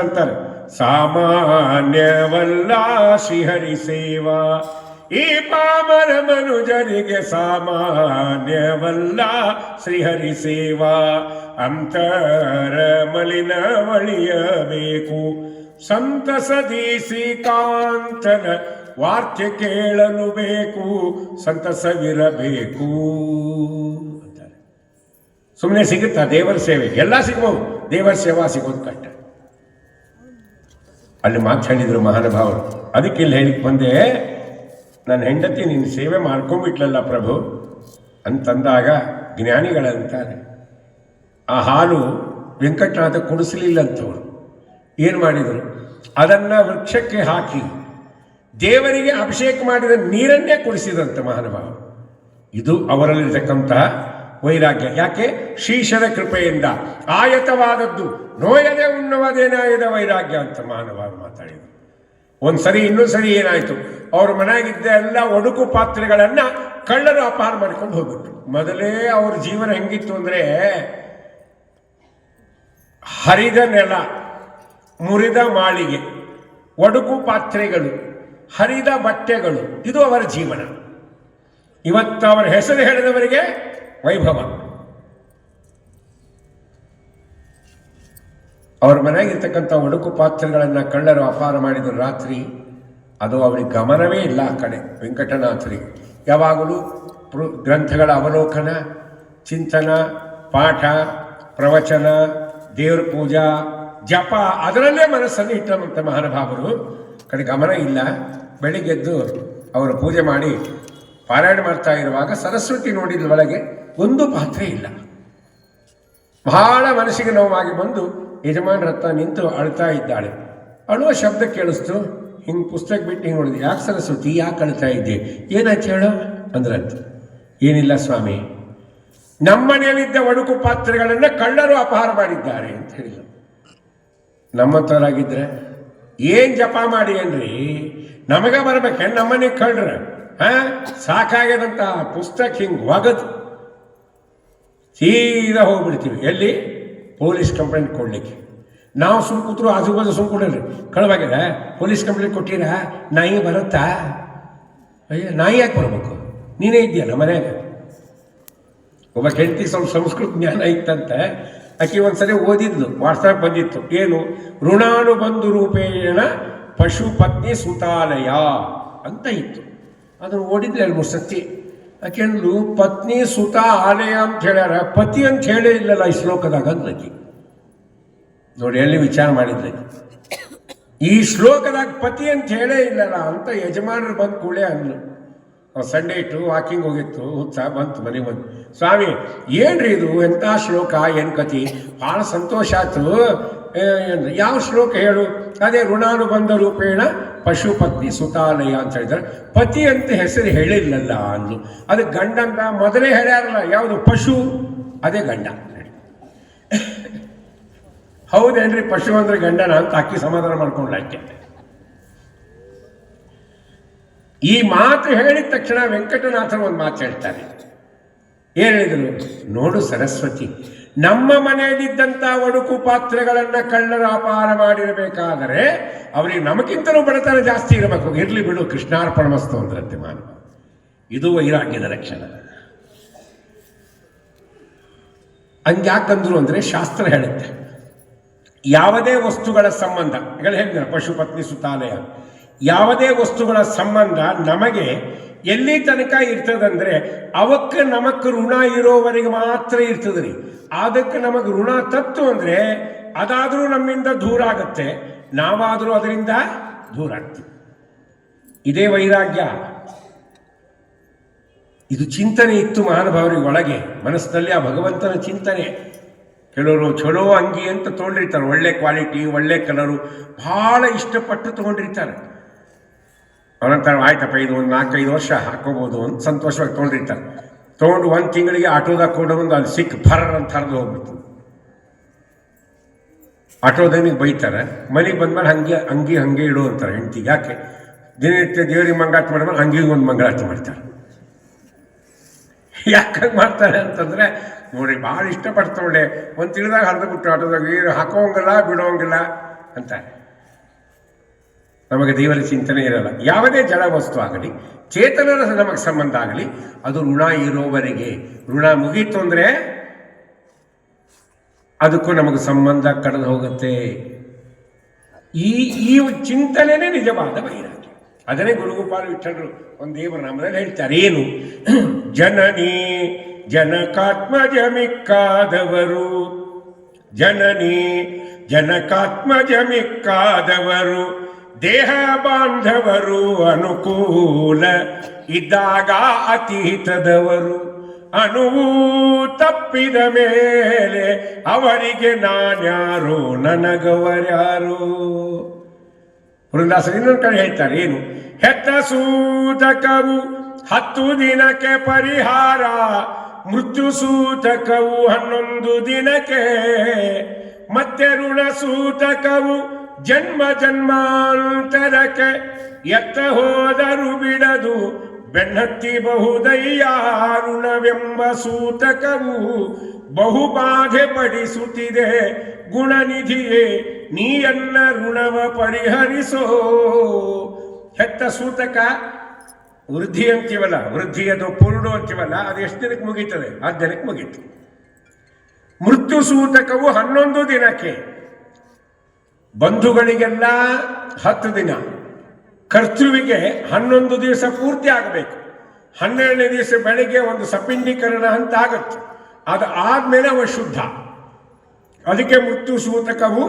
ಅಂತಾರೆ, ಸಾಮಾನ್ಯವಲ್ಲ ಶ್ರೀಹರಿ ಸೇವಾ. ಈ ಪಾಮರ ಮನುಜರಿಗೆ ಸಾಮಾನ್ಯವಲ್ಲ ಶ್ರೀಹರಿ ಸೇವಾ. ಅಂತರ ಮಲಿನ ಒಳಿಯಬೇಕು ಸಂತಸದೀಸಿ ಕಾಂತನ ವಾಕ್ಯ ಕೇಳಲು ಬೇಕು, ಸಂತಸವಿರಬೇಕು ಸುಮ್ಮನೆ ಸಿಗುತ್ತಾ ದೇವರ ಸೇವೆ? ಎಲ್ಲ ಸಿಗ್ಬೋದು. ದೇವರ ಸೇವಾ ಸಿಗೋದು ಕಷ್ಟ. ಅಲ್ಲಿ ಮಾತಾಡಿದ್ರು ಮಹಾನುಭಾವರು ಅದಕ್ಕೆ ಇಲ್ಲಿ ಹೇಳಿಕ್ ಬಂದೆ, ನನ್ನ ಹೆಂಡತಿ ನಿನ್ನ ಸೇವೆ ಮಾಡ್ಕೊಂಡ್ಬಿಟ್ಲಲ್ಲ ಪ್ರಭು ಅಂತಂದಾಗ ಜ್ಞಾನಿಗಳಂತಾರೆ, ಆ ಹಾಲು ವೆಂಕಟನಾಥ ಕುಡಿಸಲಿಲ್ಲ ಅಂತವರು. ಏನು ಮಾಡಿದರು? ಅದನ್ನು ವೃಕ್ಷಕ್ಕೆ ಹಾಕಿ, ದೇವರಿಗೆ ಅಭಿಷೇಕ ಮಾಡಿದ ನೀರನ್ನೇ ಕುಡಿಸಿದಂತೆ ಮಹಾನುಭಾವ ಇದು ಅವರಲ್ಲಿರ್ತಕ್ಕಂತಹ ವೈರಾಗ್ಯ. ಯಾಕೆ? ಶ್ರೀಶರ ಕೃಪೆಯಿಂದ. ಆಯತವಾದದ್ದು, ನೋಯದೆ ಉನ್ನವದೇನಾಯದ ವೈರಾಗ್ಯ ಅಂತ ಮಹಾನುಭಾವ ಮಾತಾಡಿದರು. ಒಂದು ಸರಿ ಇನ್ನೊಂದು ಸರಿ ಏನಾಯಿತು? ಅವ್ರ ಮನೆಯಾಗಿದ್ದ ಎಲ್ಲ ಒಡುಕು ಪಾತ್ರೆಗಳನ್ನು ಕಳ್ಳರು ಅಪಹಾರ ಮಾಡ್ಕೊಂಡು ಹೋಗ್ಬಿಟ್ರು. ಮೊದಲೇ ಅವ್ರ ಜೀವನ ಹೆಂಗಿತ್ತು ಅಂದರೆ, ಹರಿದ ನೆಲ ಮುರಿದ ಮಾಳಿಗೆ, ಒಡುಕು ಪಾತ್ರೆಗಳು, ಹರಿದ ಬಟ್ಟೆಗಳು, ಇದು ಅವರ ಜೀವನ. ಇವತ್ತು ಅವರ ಹೆಸರು ಹೇಳಿದವರಿಗೆ ವೈಭವ. ಅವ್ರ ಮನೆಯಾಗಿರ್ತಕ್ಕಂಥ ಒಡುಕು ಪಾತ್ರೆಗಳನ್ನು ಕಳ್ಳರು ಅಪಾರ ಮಾಡಿದ ರಾತ್ರಿ, ಅದು ಅವರಿಗೆ ಗಮನವೇ ಇಲ್ಲ ಆ ಕಡೆ, ವೆಂಕಟನಾಥರಿಗೆ. ಯಾವಾಗಲೂ ಗ್ರಂಥಗಳ ಅವಲೋಕನ, ಚಿಂತನ, ಪಾಠ, ಪ್ರವಚನ, ದೇವ್ರ ಪೂಜಾ ಜಪ, ಅದರಲ್ಲೇ ಮನಸ್ಸನ್ನು ಇಟ್ಟಂತ ಮಹಾನುಭಾವರು, ಕಡೆ ಗಮನ ಇಲ್ಲ. ಬೆಳಿಗ್ಗೆದ್ದು ಅವರು ಪೂಜೆ ಮಾಡಿ ಪಾರಾಯಣ ಮಾಡ್ತಾ ಇರುವಾಗ ಸರಸ್ವತಿ ನೋಡಿದ ಒಳಗೆ ಒಂದು ಪಾತ್ರೆ ಇಲ್ಲ. ಬಹಳ ಮನಸ್ಸಿಗೆ ನೋವಾಗಿ ಬಂದು ಯಜಮಾನ್ರ ಹತ್ರ ನಿಂತು ಅಳ್ತಾ ಇದ್ದಾಳೆ. ಅಳುವ ಶಬ್ದ ಕೇಳಿಸ್ತು, ಹಿಂಗೆ ಪುಸ್ತಕ ಬಿಟ್ಟು ಹಿಂಗೆ ನೋಡಿದೆ. ಯಾಕೆ ಸರಸ್ವತಿ, ಯಾಕೆ ಅಳ್ತಾ ಇದ್ದೆ? ಏನಾಯ್ತು ಹೇಳು? ಅಂದ್ರಂತ. ಏನಿಲ್ಲ ಸ್ವಾಮಿ, ನಮ್ಮನೆಯಲ್ಲಿದ್ದ ಒಡುಕು ಪಾತ್ರೆಗಳನ್ನು ಕಳ್ಳರು ಅಪಹಾರ ಮಾಡಿದ್ದಾರೆ ಅಂತ ಹೇಳಿದ್ರು. ನಮ್ಮ ತರಾಗಿದ್ರೆ ಏನು ಜಪ ಮಾಡಿ ಏನ್ರಿ ನಮಗ ಬರ್ಬೇಕೆ ನಮ್ಮನಿಗೆ ಕಳ್ರ. ಹಾ? ಸಾಕಾಗ್ಯದಂತ ಪುಸ್ತಕ ಹಿಂಗೆ ಒಗದು. ಸೀದಾ ಹೋಗ್ಬಿಡ್ತೀವಿ. ಎಲ್ಲಿ? ಪೊಲೀಸ್ ಕಂಪ್ಲೇಂಟ್ ಕೊಡ್ಲಿಕ್ಕೆ. ನಾವು ಸುಮ್ ಕೂತ್ರು ಆಜು ಬಾಜು ಸುಮ್ ಕೊಡಲ್ರಿ. ಕಳವಾಗಿದೆ ಪೊಲೀಸ್ ಕಂಪ್ಲೇಂಟ್ ಕೊಟ್ಟಿರ? ನಾಯಿ ಬರುತ್ತಾ? ಅಯ್ಯ, ನಾಯಿ ಯಾಕೆ ಬರಬೇಕು? ನೀನೇ ಇದೆಯಲ್ಲ ಮನೆಯಾಗ? ಒಬ್ಬ ಹೆಂಡತಿ ಸ್ವಲ್ಪ ಸಂಸ್ಕೃತ ಜ್ಞಾನ ಇತ್ತಂತೆ. ಆಕೆ ಒಂದ್ಸರಿ ಓದಿದ್ಲು, ವಾಟ್ಸಪ್ ಬಂದಿತ್ತು, ಏನು? ಋಣಾನುಬಂಧು ರೂಪೇಣ ಪಶು ಪತ್ನಿ ಸುತಾಲಯ ಅಂತ ಇತ್ತು. ಅದನ್ನು ಓಡಿದ್ಲು ಎರಡು ಮೂರು ಸತಿ ಆಕೆ ಪತ್ನಿ ಸುತ ಆಲಯ ಅಂತ ಹೇಳ್ಯಾರ, ಪತಿ ಅಂತ ಹೇಳೇ ಇಲ್ಲಲ್ಲ ಈ ಶ್ಲೋಕದಾಗ ಅಂದ್ಲಕಿ ನೋಡಿ, ಎಲ್ಲಿ ವಿಚಾರ ಮಾಡಿದ್ಲಕ್ಕಿ ಈ ಶ್ಲೋಕದಾಗ ಪತಿ ಅಂತ ಹೇಳೇ ಇಲ್ಲಲ್ಲ ಅಂತ ಯಜಮಾನರು ಬಂದು ಕೂಡಲೇ ಅಂದ್ಲು. ಸಂಡೇ ಇಟ್ಟು ವಾಕಿಂಗ್ ಹೋಗಿತ್ತು ಉತ್ಸಾಹ ಬಂತು ಮನೆಗೆ ಬಂತು ಸ್ವಾಮಿ, ಏನ್ರಿ ಇದು? ಎಂಥ ಶ್ಲೋಕ, ಏನು ಕತಿ ಭಾಳ ಸಂತೋಷ ಆಯ್ತು. ಯಾವ ಶ್ಲೋಕ ಹೇಳು? ಅದೇ ಋಣಾನುಬಂಧ ರೂಪೇಣ ಪಶುಪತ್ನಿ ಸುತಾಲಯ ಅಂತ ಹೇಳಿದ್ರೆ ಪತಿ ಅಂತ ಹೆಸರು ಹೇಳಿಲ್ಲಲ್ಲ ಅದು ಗಂಡ ಅಂತ ಮೊದಲೇ ಹೇಳ್ಯಾರಲ್ಲ, ಯಾವುದು? ಪಶು? ಅದೇ ಗಂಡ. ಹೌದೇನ್ರಿ? ಪಶು ಅಂದ್ರೆ ಗಂಡನ ಅಂತ ಅಕ್ಕಿ ಸಮಾಧಾನ ಮಾಡ್ಕೊಂಡ್ಲಾಕೆ ಈ ಮಾತು ಹೇಳಿದ ತಕ್ಷಣ ವೆಂಕಟನಾಥರು ಒಂದು ಮಾತು ಹೇಳ್ತಾರೆ. ಹೇಳಿದರು? ನೋಡು ಸರಸ್ವತಿ, ನಮ್ಮ ಮನೆಯಲ್ಲಿದ್ದಂಥ ಒಡುಕು ಪಾತ್ರೆಗಳನ್ನು ಕಳ್ಳರ ಅಪಾರ ಮಾಡಿರಬೇಕಾದರೆ ಅವರಿಗೆ ನಮಗಿಂತಲೂ ಬಡತನ ಜಾಸ್ತಿ ಇರಬೇಕು. ಇರಲಿ ಬಿಡು ಕೃಷ್ಣಾರ್ಪಣ ಮಸ್ತು ಅಂದ್ರಂತೆ ಇದು ವೈರಾಗ್ಯದ ಲಕ್ಷಣ. ಹಂಗ್ಯಾಕಂದ್ರು ಅಂದರೆ ಶಾಸ್ತ್ರ ಹೇಳುತ್ತೆ. ಯಾವುದೇ ವಸ್ತುಗಳ ಸಂಬಂಧ ಈಗ ಹೇಳಿದ ಪಶುಪತ್ನಿ ಸುತಾಲಯ. ಯಾವುದೇ ವಸ್ತುಗಳ ಸಂಬಂಧ ನಮಗೆ ಎಲ್ಲಿ ತನಕ ಇರ್ತದಂದ್ರೆ ಅವಕ್ಕೆ ನಮಗೆ ಋಣ ಇರೋವರೆಗೆ ಮಾತ್ರ ಇರ್ತದ್ರಿ. ಅದಕ್ಕೆ ನಮಗೆ ಋಣ ತತ್ತು ಅಂದ್ರೆ ಅದಾದರೂ ನಮ್ಮಿಂದ ದೂರ ಆಗುತ್ತೆ. ನಾವಾದರೂ ಅದರಿಂದ ದೂರ ಆಗ್ತೀವಿ. ಇದೇ ವೈರಾಗ್ಯ. ಇದು ಚಿಂತನೆ ಇತ್ತು ಮಹಾನುಭಾವರಿಗೆ ಒಳಗೆ. ಮನಸ್ಸಿನಲ್ಲಿ ಆ ಭಗವಂತನ ಚಿಂತನೆ. ಕೆಲವರು ಚಲೋ ಅಂಗಿ ಅಂತ ತೊಗೊಂಡಿರ್ತಾರೆ. ಒಳ್ಳೆ ಕ್ವಾಲಿಟಿ, ಒಳ್ಳೆ ಕಲರು ಭಾಳ ಇಷ್ಟಪಟ್ಟು ತೊಗೊಂಡಿರ್ತಾರೆ. ಅವನಂತಾರೆ ಆಯ್ತಪ್ಪ, ಇದು ಒಂದು ನಾಲ್ಕೈದು ವರ್ಷ ಹಾಕೋಬೋದು ಅಂತ ಸಂತೋಷವಾಗಿ ತೊಗೊಂಡಿರ್ತಾರೆ ತೊಗೊಂಡು ಒಂದು ತಿಂಗಳಿಗೆ ಆಟೋದಾಗ ಕೂಡ ಒಂದು ಅಲ್ಲಿ ಸಿಕ್ಕ ಫರ್ ಅಂತ ಹರಿದು ಹೋಗ್ಬಿಡ್ತು. ಆಟೋದನಿಗೆ ಬೈತಾರೆ, ಮನೆಗೆ ಬಂದ್ಮೇಲೆ ಹಂಗೆ ಅಂಗಿ ಹಂಗೆ ಇಡು ಅಂತಾರೆ ಹೆಂಡ್ತಿಗೆ. ಯಾಕೆ? ದಿನನಿತ್ಯ ದೇವ್ರಿಗೆ ಮಂಗಾಟ ಮಾಡಿದ್ರೆ ಅಂಗಿಗೆ ಒಂದು ಮಂಗಳಾಟ ಮಾಡ್ತಾರೆ. ಯಾಕೆ ಮಾಡ್ತಾರೆ ಅಂತಂದರೆ, ನೋಡಿ ಭಾಳ ಇಷ್ಟಪಡ್ತಾಳೆ. ಒಂದು ತಿಳಿದಾಗ ಹರಿದು ಬಿಟ್ಟು ಆಟೋದಾಗ ಏನು ಹಾಕೋಂಗಿಲ್ಲ, ಬಿಡೋಂಗಿಲ್ಲ ಅಂತಾರೆ. ನಮಗೆ ದೇವರ ಚಿಂತನೆ ಇರಲ್ಲ. ಯಾವುದೇ ಜಡ ವಸ್ತು ಆಗಲಿ, ಚೇತನರ ನಮಗೆ ಸಂಬಂಧ ಆಗಲಿ, ಅದು ಋಣ ಇರೋವರೆಗೆ. ಋಣ ಮುಗೀತು ಅಂದರೆ ಅದಕ್ಕೂ ನಮಗೆ ಸಂಬಂಧ ಕಳೆದು ಹೋಗುತ್ತೆ. ಈ ಈ ಚಿಂತನೆಯೇ ನಿಜವಾದ ವೈರಾಗ್ಯ. ಅದನ್ನೇ ಗುರುಗೋಪಾಲ ವಿಠಲರು ಒಂದು ದೇವರ ನಾಮದಲ್ಲಿ ಹೇಳ್ತಾರೆ. ಏನು? ಜನನಿ ಜನಕಾತ್ಮಜಮಿಕ್ಕಾದವರು. ಜನನಿ ಜನಕಾತ್ಮಜ ಮಿಕ್ಕಾದವರು ದೇಹ ಬಾಂಧವರು ಅನುಕೂಲ ಇದ್ದಾಗ ಅತೀತದವರು ಅನುವು ತಪ್ಪಿದ ಮೇಲೆ ಅವರಿಗೆ ನಾನ್ಯಾರು, ನನಗವರ್ಯಾರು. ವೃಂದಾಸರು ಇನ್ನೊಂದು ಕಡೆ ಹೇಳ್ತಾರೆ, ಏನು? ಹೆತ್ತ ಸೂತಕವು ಹತ್ತು ದಿನಕ್ಕೆ ಪರಿಹಾರ, ಮೃತ್ಯು ಸೂತಕವು ಹನ್ನೊಂದು ದಿನಕ್ಕೆ. ಮತ್ತೆ ಋಣ ಸೂತಕವು ಜನ್ಮ ಜನ್ಮಾಂತರಕ್ಕೆ ಎತ್ತ ಹೋದರು ಬಿಡದು ಬೆನ್ನತ್ತಿ ಬಹುದಯ್ಯಾರುಣವೆಂಬ ಸೂತಕವು ಬಹುಬಾಧೆ ಪಡಿಸುತ್ತಿದೆ ಗುಣನಿಧಿಯೇ, ನೀಯನ್ನ ಋಣವ ಪರಿಹರಿಸೋ. ಹೆತ್ತ ಸೂತಕ ವೃದ್ಧಿ ಅಂತೀವಲ್ಲ ವೃದ್ಧಿ ಅದು ಪೂರ್ಣು ಅಂತೀವಲ್ಲ, ಅದು ಎಷ್ಟು ದಿನಕ್ಕೆ ಮುಗೀತದೆ? ಆ ದಿನಕ್ಕೆ ಮುಗೀತು. ಮೃತ್ಯು ಸೂತಕವು ಹನ್ನೊಂದು ದಿನಕ್ಕೆ. ಬಂಧುಗಳಿಗೆಲ್ಲ ಹತ್ತು ದಿನ, ಕರ್ತೃವಿಗೆ ಹನ್ನೊಂದು ದಿವಸ ಪೂರ್ತಿ ಆಗಬೇಕು. ಹನ್ನೆರಡನೇ ದಿವಸ ಬೆಳಿಗ್ಗೆ ಒಂದು ಸಪಿಂಡೀಕರಣ ಅಂತ ಆಗುತ್ತೆ. ಅದು ಆದಮೇಲೆ ಅವ ಶುದ್ಧ. ಅದಕ್ಕೆ ಮೃತ್ಯು ಸೂತಕವು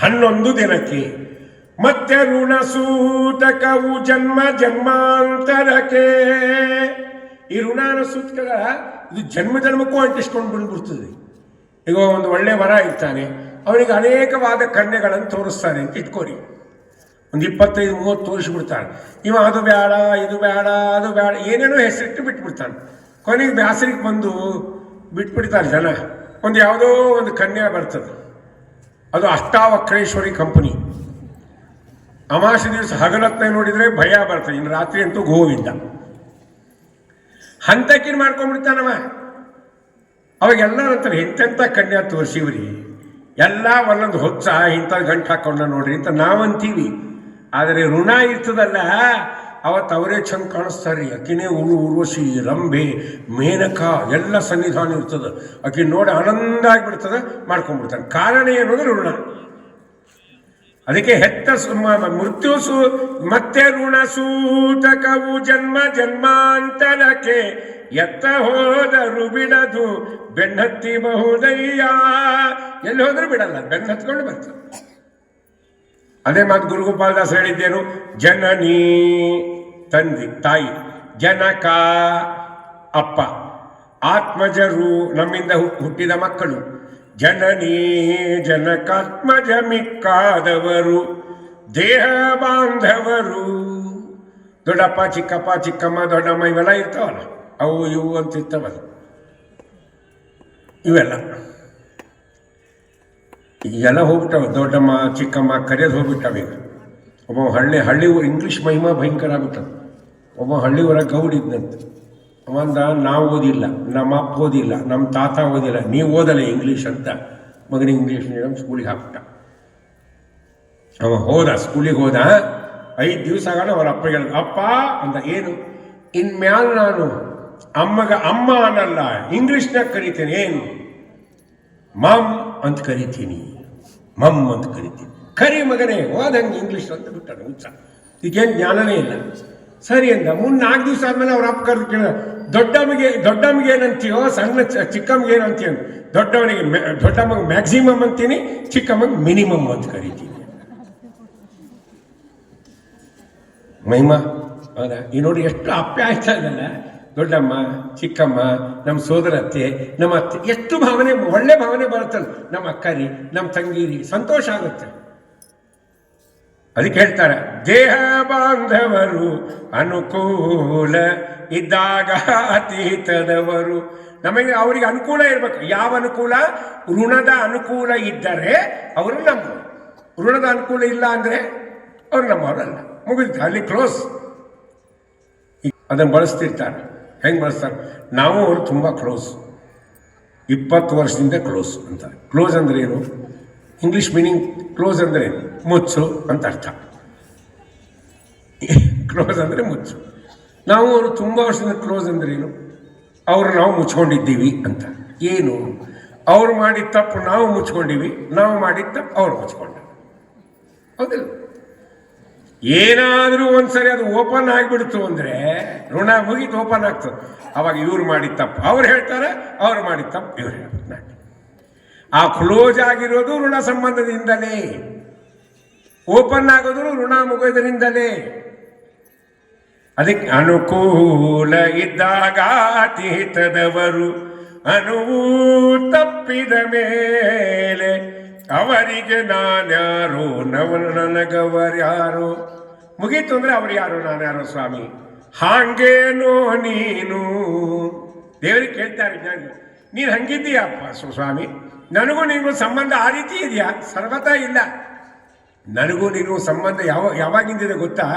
ಹನ್ನೊಂದು ದಿನಕ್ಕೆ. ಮತ್ತೆ ಋಣ ಸೂತಕವು ಜನ್ಮ ಜನ್ಮಾಂತರಕ್ಕೆ. ಈ ಋಣ ಸೂತಕ ಇದು ಜನ್ಮ ಜನ್ಮಕ್ಕೂ ಅಂಟಿಸ್ಕೊಂಡು ಬಂದ್ಬಿಡ್ತದೆ ಈಗ ಒಂದು ಒಳ್ಳೆ ವರ ಇರ್ತಾನೆ. ಅವನಿಗೆ ಅನೇಕವಾದ ಕನ್ಯೆಗಳನ್ನು ತೋರಿಸ್ತಾನೆ ಅಂತ ಇಟ್ಕೋರಿ. ಒಂದು ಇಪ್ಪತ್ತೈದು, ಮೂವತ್ತು ತೋರಿಸ್ಬಿಡ್ತಾನೆ ಇವ ಅದು ಬೇಡ, ಇದು ಬೇಡ, ಅದು ಬೇಡ, ಏನೇನೋ ಹೆಸರಿಟ್ಟು ಬಿಟ್ಬಿಡ್ತಾನೆ. ಕೊನೆಗೆ ಬ್ಯಾಸರಿಗೆ ಬಂದು ಬಿಟ್ಬಿಡ್ತಾರೆ ಜನ. ಒಂದು ಯಾವುದೋ ಒಂದು ಕನ್ಯಾ ಬರ್ತದೆ. ಅದು ಅಷ್ಟಾವಕ್ರೇಶ್ವರಿ ಕಂಪನಿ. ಅಮಾಸೆ ದಿವಸ ಹಗಲತ್ನ ನೋಡಿದರೆ ಭಯ ಬರ್ತದೆ. ಇನ್ನು ರಾತ್ರಿ ಅಂತೂ ಗೋವಿಂದ. ಹಂತಕ್ಕಿನ ಮಾಡ್ಕೊಂಡ್ಬಿಡ್ತಾನವ. ಅವಾಗೆಲ್ಲ ನಂತರ ಎಂತೆಂಥ ಕನ್ಯಾ ತೋರಿಸಿವ್ರಿ? ಎಲ್ಲ ಒಂದೊಂದು ಹೊಚ್ಚ, ಇಂಥ ಗಂಟು ಹಾಕೊಂಡ ನೋಡ್ರಿ ಅಂತ ನಾವಂತೀವಿ. ಆದರೆ ಋಣ ಇರ್ತದಲ್ಲ ಅವತ್ತು ಅವರೇ ಚಂದ ಕಾಣಿಸ್ತಾರೆ. ಅಕಿನೇ ಉರು ಉರ್ವಶಿ ರಂಭೆ, ಮೇನಕ, ಎಲ್ಲ ಸನ್ನಿಧಾನ ಇರ್ತದೆ. ಆಕೆ ನೋಡಿ ಆನಂದ ಆಗಿಬಿಡ್ತದೆ, ಮಾಡ್ಕೊಂಡ್ಬಿಡ್ತಾನೆ. ಕಾರಣ ಏನು ಅಂದರೆ ಋಣ. ಅದಕ್ಕೆ ಹೆತ್ತ ಸು- ಮ- ಮ- ಮೃತ್ಯು ಸು ಮತ್ತೆ ಋಣ ಸೂತಕವು ಜನ್ಮ ಜನ್ಮಾಂತರಕ್ಕೆ ಎತ್ತ ಹೋದರು ಬಿಡದು. ಬೆನ್ನತ್ತಿ ಬಹುದಯ್ಯ ಎಲ್ಲಿ ಹೋದ್ರೂ ಬಿಡಲ್ಲ ಬೆನ್ನ ಹತ್ಕೊಂಡು ಬರ್ತದೆ. ಅದೇ ಮಾತು ಗುರುಗೋಪಾಲದಾಸ್ ಹೇಳಿದ್ದೇನು? ಜನನಿ ತಂದಿ, ತಾಯಿ, ಜನಕ ಅಪ್ಪ, ಆತ್ಮಜರು ನಮ್ಮಿಂದ ಹುಟ್ಟಿದ ಮಕ್ಕಳು. ಜನನಿ ಜನಕಾತ್ಮಜ ಮಿಕ್ಕಾದವರು ದೇಹ ಬಾಂಧವರು ದೊಡ್ಡಪ್ಪ, ಚಿಕ್ಕಪ್ಪ, ಚಿಕ್ಕಮ್ಮ, ದೊಡ್ಡಮ್ಮ ಇವೆಲ್ಲ ಇರ್ತಾವಲ್ಲ, ಅವು ಇವು ಅಂತ ಇರ್ತಾವಲ್ಲ. ಇವೆಲ್ಲ. ಈಗೆಲ್ಲ ಹೋಗ್ಬಿಟ್ಟವ, ದೊಡ್ಡಮ್ಮ, ಚಿಕ್ಕಮ್ಮ ಕರೆಯೋದು ಹೋಗ್ಬಿಟ್ಟವ ಈಗ. ಒಬ್ಬ ಹಳ್ಳಿ ಹಳ್ಳಿ ಊರು ಇಂಗ್ಲೀಷ್ ಮಹಿಮಾ ಭಯಂಕರ ಆಗ್ಬಿಟ್ಟದ ಒಬ್ಬ ಹಳ್ಳಿ ಊರಾಗ ಗೌಡ್ ಅವಂದ ನಾವು ಓದಿಲ್ಲ ನಮ್ಮ ಅಪ್ಪ ಓದಿಲ್ಲ ನಮ್ಮ ತಾತ ಓದಿಲ್ಲ, ನೀವು ಓದಲ್ಲ ಇಂಗ್ಲೀಷ್ ಅಂತ. ಮಗನ ಇಂಗ್ಲೀಷ್ ಮೀಡಿಯಂ ಸ್ಕೂಲಿಗೆ ಹಾಕ್ಬಿಟ್ಟ. ಅವ ಹೋದ ಸ್ಕೂಲಿಗೆ ಹೋದ, ಐದು ದಿವಸ ಆಗೋಣ ಅವರ ಅಪ್ಪ ಹೇಳ ಅಪ್ಪ ಅಂತ ಏನು? ಇನ್ಮ್ಯಾಲ ನಾನು ಅಮ್ಮಗ ಅಮ್ಮ ಅನ್ನಲ್ಲ ಇಂಗ್ಲೀಷ್ನಾಗ ಕರಿತೀನಿ, ಏನು? ಮಮ್ ಅಂತ ಕರಿತೀನಿ. ಮಮ್ ಅಂತ ಕರಿತೀನಿ. ಕರಿ ಮಗನೇ ಹೋದಂಗೆ ಇಂಗ್ಲೀಷ್ ಅಂತ ಬಿಟ್ಟ ಹುಚ್ಚ ಈಗೇನು ಜ್ಞಾನನೇ ಇಲ್ಲ. ಸರಿ ಅಂದ. ಮುನ್ ನಾಲ್ಕು ದಿವಸ ಆದ್ಮೇಲೆ ಅವ್ರ ಅಪ್ಪ ಕರೆದು ಕೇಳಿದ, ದೊಡ್ಡಮ್ಮಗೆ ದೊಡ್ಡಮ್ಮಗೆ ಏನಂತೀಯೋ, ಸಣ್ಣ ಚಿಕ್ಕಮ್ಗೆ ಏನಂತೀಯ ದೊಡ್ಡವನಿಗೆ ದೊಡ್ಡಮ್ಮಗೆ ಮ್ಯಾಕ್ಸಿಮಮ್ ಅಂತೀನಿ, ಚಿಕ್ಕಮ್ಮಗೆ ಮಿನಿಮಮ್ ಅಂತ ಕರಿತೀನಿ. ಮಹಿಮಾ, ಹೌದಾ? ಈ ನೋಡಿ ಎಷ್ಟು ಅಪ್ಯಾಯ್ತ ಇದಲ್ಲ. ದೊಡ್ಡಮ್ಮ, ಚಿಕ್ಕಮ್ಮ ನಮ್ಮ ಸೋದರತ್ತೆ ನಮ್ಮ ಅತ್ತೆ, ಎಷ್ಟು ಭಾವನೆ, ಒಳ್ಳೆ ಭಾವನೆ ಬರುತ್ತಲ್ಲ. ನಮ್ಮ ಅಕ್ಕರಿ, ನಮ್ಮ ತಂಗೀರಿ, ಸಂತೋಷ ಆಗುತ್ತೆ. ಅದಕ್ಕೆ ಹೇಳ್ತಾರೆ ದೇಹ ಬಾಂಧವರು ಅನುಕೂಲ ಇದ್ದಾಗ ಅತೀತದವರು. ನಮಗೆ ಅವರಿಗೆ ಅನುಕೂಲ ಇರಬೇಕು. ಯಾವ ಅನುಕೂಲ? ಋಣದ ಅನುಕೂಲ ಇದ್ದರೆ ಅವರು ನಮ್ಮ ಋಣದ ಅನುಕೂಲ ಇಲ್ಲ ಅಂದರೆ ಅವರು ನಮ್ಮವರಲ್ಲ ಮುಗಿದು ಅಲ್ಲಿ ಕ್ಲೋಸ್ ಅದನ್ನು ಬಳಸ್ತಿರ್ತಾರೆ. ಹೆಂಗೆ ಬಳಸ್ತಾರೆ? ನಾವು ಅವರು ತುಂಬ ಕ್ಲೋಸ್ ಇಪ್ಪತ್ತು ವರ್ಷದಿಂದ ಕ್ಲೋಸ್ ಅಂತ. ಕ್ಲೋಸ್ ಅಂದ್ರೆ ಏನು? ಇಂಗ್ಲೀಷ್ ಮೀನಿಂಗ್ ಕ್ಲೋಸ್ ಅಂದರೆ ಏನು? ಮುಚ್ಚು ಅಂತ ಅರ್ಥ. ಕ್ಲೋಸ್ ಅಂದರೆ ಮುಚ್ಚು. ನಾವು ಅವರು ತುಂಬ ವರ್ಷದಿಂದ ಕ್ಲೋಸ್ ಅಂದ್ರೆ ಏನು? ಅವರು ನಾವು ಮುಚ್ಕೊಂಡಿದ್ದೀವಿ ಅಂತ. ಏನು? ಅವ್ರು ಮಾಡಿದ ತಪ್ಪು ನಾವು ಮುಚ್ಕೊಂಡಿವಿ, ನಾವು ಮಾಡಿದ ತಪ್ಪು ಅವ್ರು ಮುಚ್ಕೊಂಡ ಹೌದಿಲ್ಲ? ಏನಾದರೂ ಒಂದ್ಸರಿ ಅದು ಓಪನ್ ಆಗಿಬಿಡ್ತು ಅಂದರೆ, ಋಣ ಮುಗಿದು ಓಪನ್ ಆಗ್ತದೆ ಅವಾಗ ಇವ್ರು ಮಾಡಿದ ತಪ್ಪು ಅವ್ರು ಹೇಳ್ತಾರೆ, ಅವ್ರು ಮಾಡಿದ ತಪ್ಪು ಇವ್ರು ಹೇಳ್ತಾರೆ. ಆ ಕ್ಲೋಸ್ ಆಗಿರೋದು ಋಣ ಸಂಬಂಧದಿಂದಲೇ. ಓಪನ್ ಆಗೋದು ಋಣ ಮುಗೋದ್ರಿಂದಲೇ. ಅದಕ್ಕೆ ಅನುಕೂಲ ಇದ್ದಾಗ ಅತೀತದವರು ಅನುವು ತಪ್ಪಿದ ಮೇಲೆ ಅವರಿಗೆ ನಾನ್ಯಾರೋ ನವನು ನನಗವರ್ಯಾರೋ. ಮುಗೀತು ಅಂದ್ರೆ ಅವ್ರು ಯಾರು, ನಾನ್ಯಾರೋ ಸ್ವಾಮಿ? ಹಾಂಗೇನೋ ನೀನು. ದೇವರಿಗೆ ಕೇಳ್ತಾರೆ ಜ್ಞಾನಿ ನೀನು ಹಂಗಿದ್ದೀಯಪ್ಪ ಸ್ವ- ಸ್ವಾಮಿ? ನನಗೂ ನಿನಗೂ ಸಂಬಂಧ ಆ ರೀತಿ ಇದೆಯಾ? ಸರ್ವತಾ ಇಲ್ಲ. ನನಗೂ ನೀನು ಸಂಬಂಧ ಯಾವ, ಯಾವಾಗಿಂದಿದೆ ಗೊತ್ತಾ?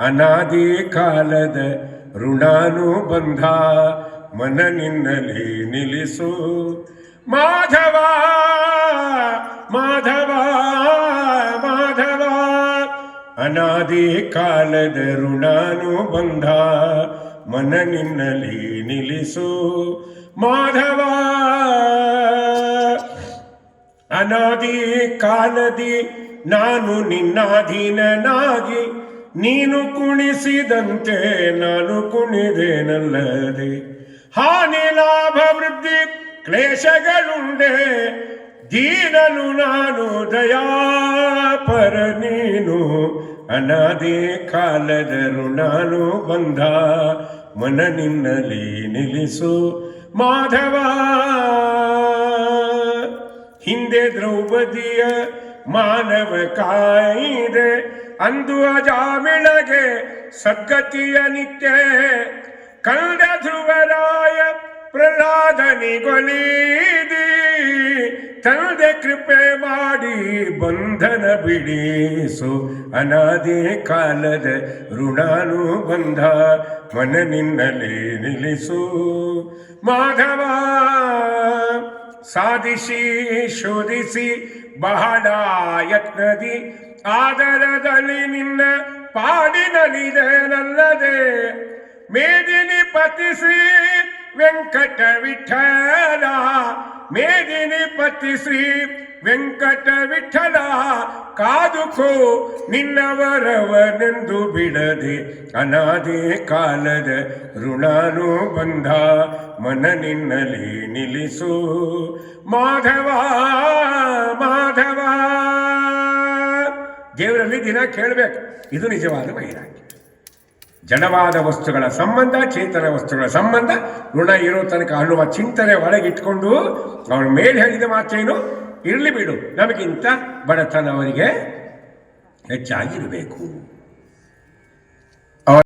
ಅನಾದಿ ಕಾಲದ ಋಣಾನು ಬಂಧ ಮನ ನಿನ್ನಲ್ಲಿ ನಿಲ್ಲಿಸು. ಮಾಧವ ಮಾಧವ ಮಾಧವ, ಅನಾದಿ ಕಾಲದ ಋಣಾನು ಬಂಧ ಮನ ನಿನ್ನಲ್ಲಿ ನಿಲ್ಲಿಸು. ಮಾಧವ, ಅನಾದಿ ಕಾಲದಿ ನಾನು ನಿನ್ನಾಧೀನನಾಗಿ ನೀನು ಕುಣಿಸಿದಂತೆ ನಾನು ಕುಣಿದೇನಲ್ಲದೆ. ಹಾನಿ, ಲಾಭ, ವೃದ್ಧಿ, ಕ್ಲೇಶಗಳುಂಡೆ, ದೀನನು ನಾನು, ದಯಾಪರ ನೀನು. ಅನಾದಿ ಕಾಲದರು ನಾನು ಬಂಧ ಮನ ನಿನ್ನಲ್ಲಿ ನಿಲ್ಲಿಸು, ಮಾಧವ. ಹಿಂದೆ ದ್ರೌಪದಿಯ ಮಾನವ ಕಾಯಿದೆ. ಅಂದು ಅಜಾಮಿಳಗೆ ಸದ್ಗತಿಯ ನಿತ್ಯ. ಕಂಡ ಧ್ರುವರಾಯ ಪ್ರಹ್ಲಾದನಿಗೊಲೀದಿ ತಂದೆ ಕೃಪೆ ಮಾಡಿ ಬಂಧನ ಬಿಡಿಸು. ಅನಾದಿ ಕಾಲದ ಋಣಾನುಬಂಧ ಮನ ನಿನ್ನಲಿ ನಿಲ್ಲಿಸು. ಮಾಧವ ಸಾಧಿಸಿ ಶೋಧಿಸಿ ಬಹಳ ಯತ್ನದಿ ಆದರದಲ್ಲಿ ನಿನ್ನ ಪಾಡಿನಲ್ಲಿದೆ ನಲ್ಲದೆ ಮೇದಿನಿ ಪತಿಸಿ ವೆಂಕಟ ವಿಠಲ ಮೇದಿನಿ ಪತಿಶ್ರೀ ವೆಂಕಟ ವಿಠಲ, ಕಾದುಕೋ ನಿನ್ನವರವನೆಂದು ಬಿಡದೆ ಅನಾದಿ ಕಾಲದ ಋಣಾನು ಬಂಧ ಮನ ನಿನ್ನಲಿ ನಿಲ್ಲಿಸು. ಮಾಧವ ಮಾಧವ. ದೇವರಲ್ಲಿ ದಿನ ಕೇಳಬೇಕು. ಇದು ನಿಜವಾದ ವೈರಾಗ್ಯ. ಜಡವಾದ ವಸ್ತುಗಳ ಸಂಬಂಧ, ಚೇತನ ವಸ್ತುಗಳ ಸಂಬಂಧ, ಋಣ ಇರೋ ತನಕ ಅನ್ನುವ ಚಿಂತನೆ ಒಳಗಿಟ್ಕೊಂಡು ಅವನ ಮೇಲೆ ಹೇಳಿದ ಮಾತೇನು? ಇರಲಿ ಬಿಡು, ನಮಗಿಂತ ಬಡತನ ಅವರಿಗೆ ಹೆಚ್ಚಾಗಿರಬೇಕು.